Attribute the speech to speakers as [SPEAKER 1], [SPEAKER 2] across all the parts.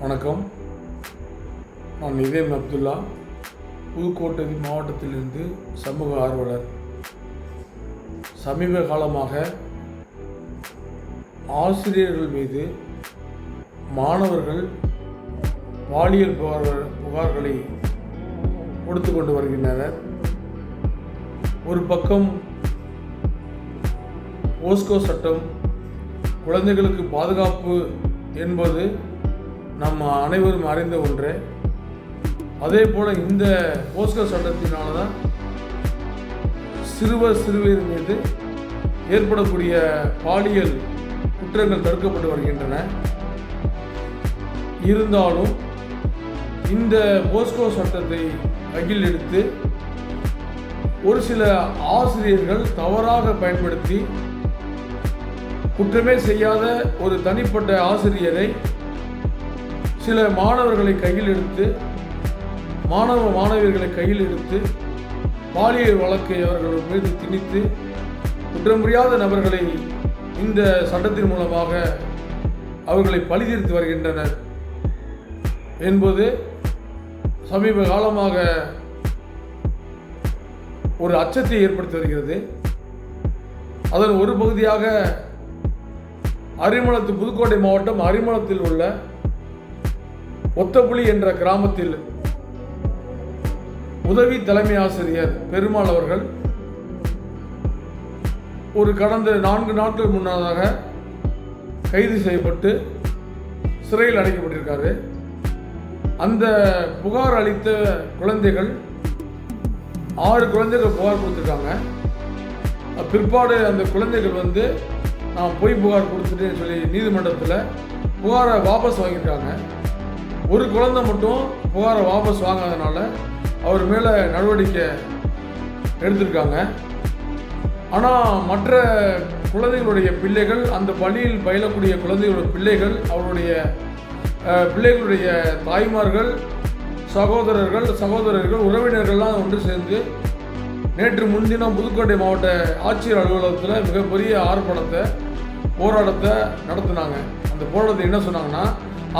[SPEAKER 1] வணக்கம். நான் நிதேம் அப்துல்லா புதுக்கோட்டை மாவட்டத்திலிருந்து சமூக ஆர்வலர். சமீப காலமாக ஆசிரியர்கள் மீது மாணவர்கள் பாலியல் புகார் புகார்களை கொடுத்து கொண்டு வருகின்றனர். ஒரு பக்கம் போஸ்கோ சட்டம் குழந்தைகளுக்கு பாதுகாப்பு என்பது நம்ம அனைவரும் அறிந்த ஒன்றே. அதே போல் இந்த போஸ்கர் சட்டத்தினால தான் சிறுவர் சிறுவர் மீது ஏற்படக்கூடிய பாலியல் குற்றங்கள் தடுக்கப்பட்டு வருகின்றன. இருந்தாலும் இந்த போஸ்கோ சட்டத்தை கையில் எடுத்து ஒரு சில ஆசிரியர்கள் தவறாக பயன்படுத்தி குற்றமே செய்யாத ஒரு தனிப்பட்ட ஆசிரியரை சில மாணவர்களை கையில் எடுத்து மாணவ மாணவியர்களை கையில் எடுத்து பாலியல் வழக்கை அவர்கள் மீது திணித்து குற்றம் புரியாத நபர்களை இந்த சட்டத்தின் மூலமாக அவர்களை பழிதீர்த்து வருகின்றனர் என்பது சமீப காலமாக ஒரு அச்சத்தை ஏற்படுத்தி வருகிறது. அதன் ஒரு பகுதியாக அரிமளத்து புதுக்கோட்டை மாவட்டம் அரிமளத்தில் உள்ள ஒத்தப்புலி என்ற கிராமத்தில் உதவி தலைமை ஆசிரியர் பெருமாள் அவர்கள் ஒரு கடந்த நான்கு நாட்கள் முன்னதாக கைது செய்யப்பட்டு சிறையில் அடைக்கப்பட்டிருக்காரு. அந்த புகார் அளித்த குழந்தைகள் ஆறு குழந்தைகள் புகார் கொடுத்துருக்காங்க. பிற்பாடு அந்த குழந்தைகள் வந்து நான் பொய் புகார் கொடுத்துட்டேன்னு சொல்லி நீதிமன்றத்தில் புகாரை வாபஸ் வாங்கியிருக்காங்க. ஒரு குழந்தை மட்டும் புகாரை வாபஸ் வாங்காதனால அவர் மேலே நடவடிக்கை எடுத்திருக்காங்க. ஆனால் மற்ற குழந்தைகளுடைய பிள்ளைகள் அந்த பள்ளியில் பயிலக்கூடிய குழந்தைகளோட பிள்ளைகள் அவருடைய பிள்ளைகளுடைய தாய்மார்கள் சகோதரர்கள் சகோதரர்கள் உறவினர்கள்லாம் ஒன்று சேர்ந்து நேற்று முன்தினம் புதுக்கோட்டை மாவட்ட ஆட்சியர் அலுவலகத்தில் மிகப்பெரிய ஆர்ப்பாட்டத்தை போராட்டத்தை நடத்தினாங்க. அந்த போராட்டத்தை என்ன சொன்னாங்கன்னா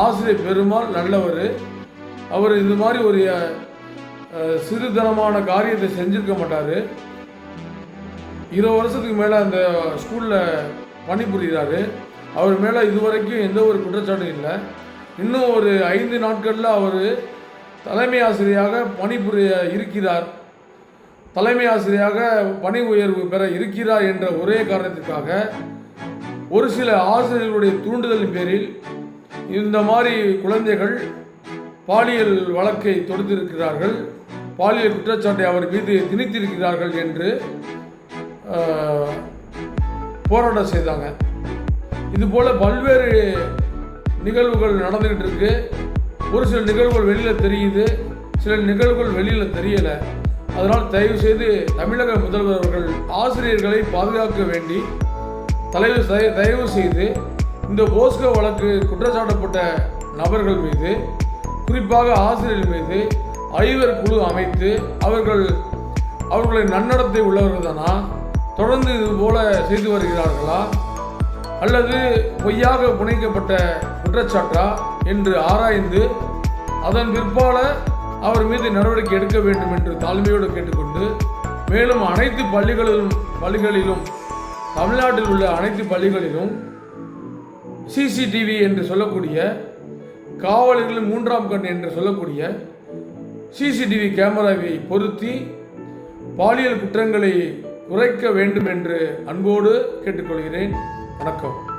[SPEAKER 1] ஆசிரியர் பெருமாள் நல்லவர். அவர் இது மாதிரி ஒரு சிறுதனமான காரியத்தை செஞ்சுருக்க மாட்டார். இருபது வருஷத்துக்கு மேலே அந்த ஸ்கூலில் பணிபுரிகிறாரு. அவர் மேலே இதுவரைக்கும் எந்த ஒரு குற்றச்சாட்டும் இல்லை. இன்னும் ஒரு ஐந்து நாட்களில் அவர் தலைமை ஆசிரியராக பணிபுரிய இருக்கிறார். தலைமை ஆசிரியராக பணி உயர்வு பெற இருக்கிறார் என்ற ஒரே காரணத்திற்காக ஒரு சில ஆசிரியர்களுடைய தூண்டுதலின் பேரில் இந்த மாதிரி குழந்தைகள் பாலியல் வழக்கை தொடுத்திருக்கிறார்கள். பாலியல் குற்றச்சாட்டை அவர் மீது திணித்திருக்கிறார்கள் என்று போராட்டம் செய்தாங்க. இதுபோல் பல்வேறு நிகழ்வுகள் நடந்துகிட்டு இருக்கு ஒரு சில நிகழ்வுகள் வெளியில் தெரியுது சில நிகழ்வுகள் வெளியில் தெரியலை. அதனால் தயவு செய்து தமிழக முதல்வர் அவர்கள் ஆசிரியர்களை பாதுகாக்க வேண்டி தலைவர் தய- தயவு செய்து இந்த போஸ்கோ வழக்கு குற்றச்சாட்டப்பட்ட நபர்கள் மீது குறிப்பாக ஆசிரியர்கள் மீது ஐவர் குழு அமைத்து அவர்கள் அவர்களின் நன்னடத்தை உள்ளவர்கள் தானா தொடர்ந்து இது போல செய்து வருகிறார்களா? அல்லது பொய்யாக புனைக்கப்பட்ட குற்றச்சாட்டா? என்று ஆராய்ந்து அதன் பிற்பால அவர் மீது நடவடிக்கை எடுக்க வேண்டும் என்று தாழ்மையோடு கேட்டுக்கொண்டு மேலும் அனைத்து பள்ளிகளிலும் பள்ளிகளிலும் தமிழ்நாட்டில் உள்ள அனைத்து பள்ளிகளிலும் சிசிடிவி என்று சொல்லக்கூடிய காவலர்களின் மூன்றாம் கண் என்று சொல்லக்கூடிய சிசிடிவி கேமராவை பொருத்தி பாலியல் குற்றங்களை குறைக்க வேண்டும் என்று அன்போடு கேட்டுக்கொள்கிறேன். வணக்கம்.